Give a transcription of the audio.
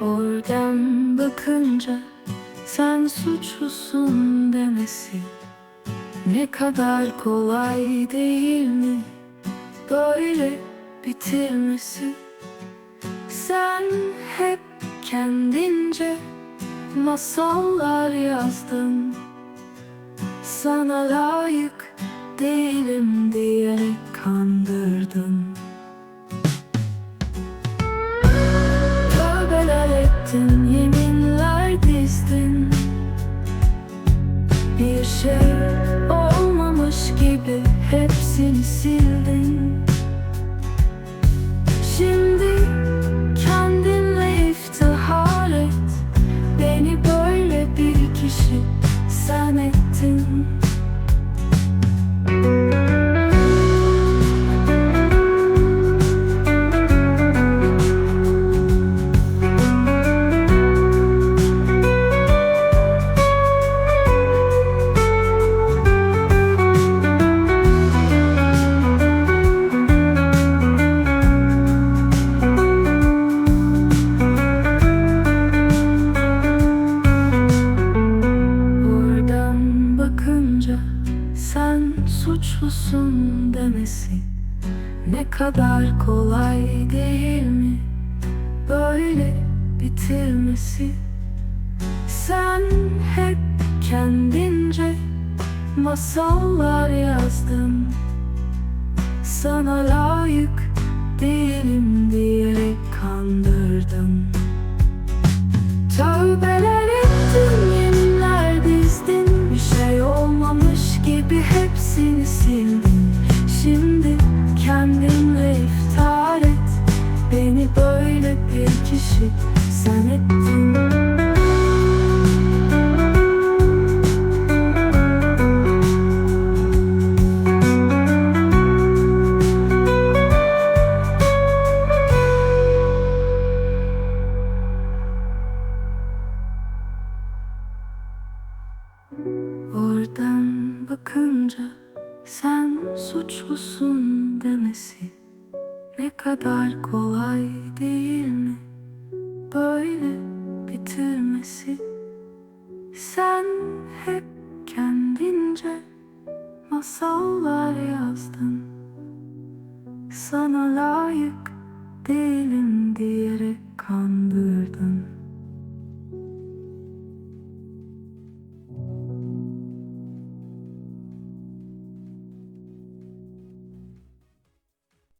Oradan bakınca sen suçlusun demesi Ne kadar kolay değil mi? Böyle bitirmesi. Sen hep kendince masallar yazdın. Sana layık değilim diyerek kandırdın ettin, yeminler dizdin. Bir şey olmamış gibi hepsini sildin. Şimdi kendinle iftihar et. Beni böyle bir kişi sen ettin suçlusun demesi Ne kadar kolay değil mi? Böyle bitirmesi. Sen hep kendince masallar yazdın. Sana layık değilim diyerek kandırdın kişi sen ettin. Bakınca sen suçlusun demesi Ne kadar kolay değil hep kendince masallar yazdın. Sana layık değilim diyerek kandırdın